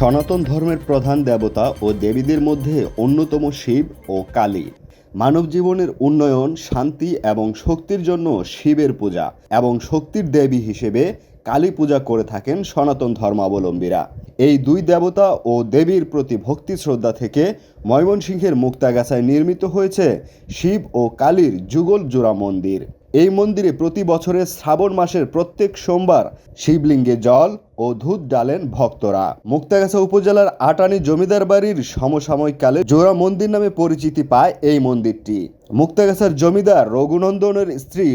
সনাতন ধর্মের প্রধান দেবতা ও দেবীদের মধ্যে অন্যতম শিব ও কালী। মানব জীবনের উন্নয়ন, শান্তি এবং শক্তির জন্য শিবের পূজা এবং শক্তির দেবী হিসেবে কালী পূজা করে থাকেন সনাতন ধর্মাবলম্বীরা। এই দুই দেবতা ও দেবীর প্রতি ভক্তি শ্রদ্ধা থেকে ময়মনসিংহের মুক্তাগাছায় নির্মিত হয়েছে শিব ও কালীর যুগল জোড়া মন্দির। এই মন্দিরে প্রতি বছরের শ্রাবণ মাসের প্রত্যেক সোমবার শিবলিঙ্গে জল ও দুধ ডালেন ভক্তরা। মুক্তাগাছা উপজেলার আটানি জমিদার বাড়ির সমসাময়িক কালে জোড়া মন্দির নামে পরিচিতি পায় এই মন্দিরটি। মুক্তাগাছার জমিদার রঘুনন্দনের স্ত্রী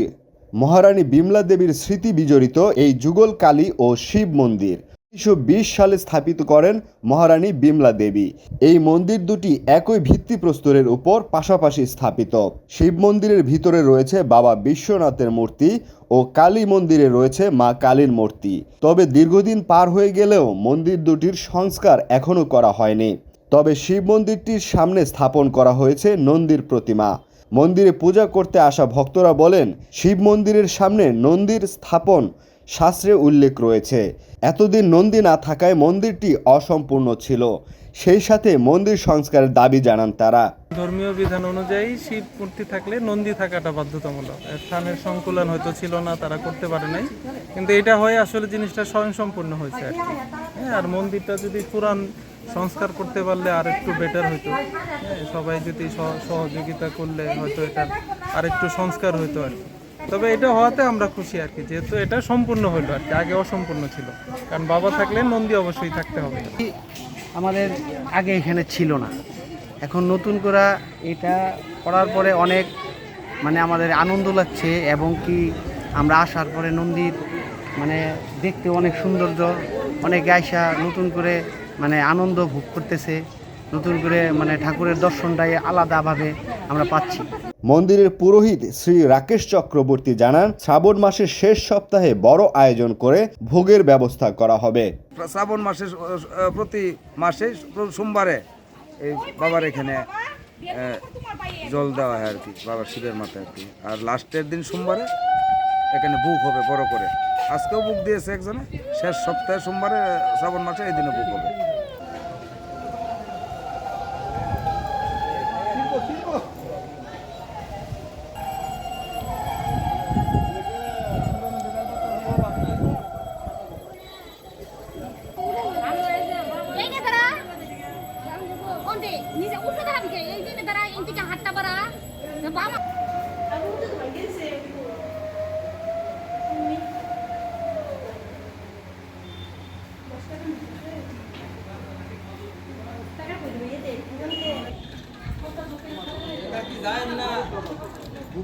মহারানী বিমলা দেবীর স্মৃতি বিজড়িত এই যুগল কালী ও শিব মন্দির। উনিশশো বিশ সালে স্থাপিত করেন মহারানী বিমলা দেবী। এই মন্দির দুটি একই ভিত্তিপ্রস্তরের উপর পাশাপাশি স্থাপিত। শিব মন্দিরের ভিতরে রয়েছে বাবা বিশ্বনাথের মূর্তি ও কালী মন্দিরে রয়েছে মা কালীর মূর্তি। তবে দীর্ঘদিন পার হয়ে গেলেও মন্দির দুটির সংস্কার এখনও করা হয়নি। তবে শিব মন্দিরটির সামনে স্থাপন করা হয়েছে নন্দীর প্রতিমা। মন্দিরে পূজা করতে আসা ভক্তরা বলেন, শিব মন্দিরের সামনে নন্দীর স্থাপন শাস্ত্রে উল্লেখ রয়েছে। এতদিন নন্দী না থাকায় মন্দিরটি অসম্পূর্ণ ছিল। সেই সাথে মন্দির সংস্কারের দাবি জানান তারা। ধর্মীয় বিধান অনুযায়ী শিব মূর্তি থাকলে নন্দী থাকাটা বাধ্যতামূলক। স্থানের সংকুলন হয়তো ছিল না, তারা করতে পারে নাই। কিন্তু এটা হয়ে আসলে জিনিসটা স্বয়ংসম্পূর্ণ হয়েছে আর কি। হ্যাঁ আর মন্দিরটা যদি পুরান সংস্কার করতে পারলে আর একটু বেটার হতো হ্যাঁ সবাই যদি সহ- সহযোগিতা করলে হয়তো এটা আর একটু সংস্কার হতো আর কি। তবে এটা হওয়াতে আমরা খুশি আর কি, যেহেতু এটা সম্পূর্ণ হলো আর কি, আগে অসম্পূর্ণ ছিল। কারণ বাবা থাকলে নন্দী অবশ্যই থাকতে হবে। আমাদের আগে এখানে ছিল না। এখন নতুন করে এটা করার পরে অনেক মানে আমাদের আনন্দ লাগছে এবং কি আমরা আসার পরে নন্দীর মানে দেখতে অনেক সৌন্দর্য, অনেক আয়সা নতুন করে মানে আনন্দ ভোগ করতেছে। নতুন করে মানে ঠাকুরের দর্শনটাই আলাদাভাবে আমরা পাচ্ছি। মন্দিরের পুরোহিত শ্রী রাকেশ চক্রবর্তী জানান শ্রাবণ মাসের শেষ সপ্তাহে বড় আয়োজন করে ভোগের ব্যবস্থা করা হবে। শ্রাবণ মাসে আহ, প্রতি মাসে সোমবারে এই বাবার এখানে জল দেওয়া হয় আর কি বাবার শিবের মাথায় আর কি। আর লাস্টের দিন সোমবারে এখানে বুক হবে বড় করে। আজকেও বুক দিয়েছে একজনে শেষ সপ্তাহে সোমবারে শ্রাবণ মাসে এই দিনে বুক হবে এই নে দাঁড়া কোনটি নিচে উঠে দাঁড়াবি কে এই দিনে দাঁড়া ইন্টিকে হাতটা বাড়া বাবা যায় না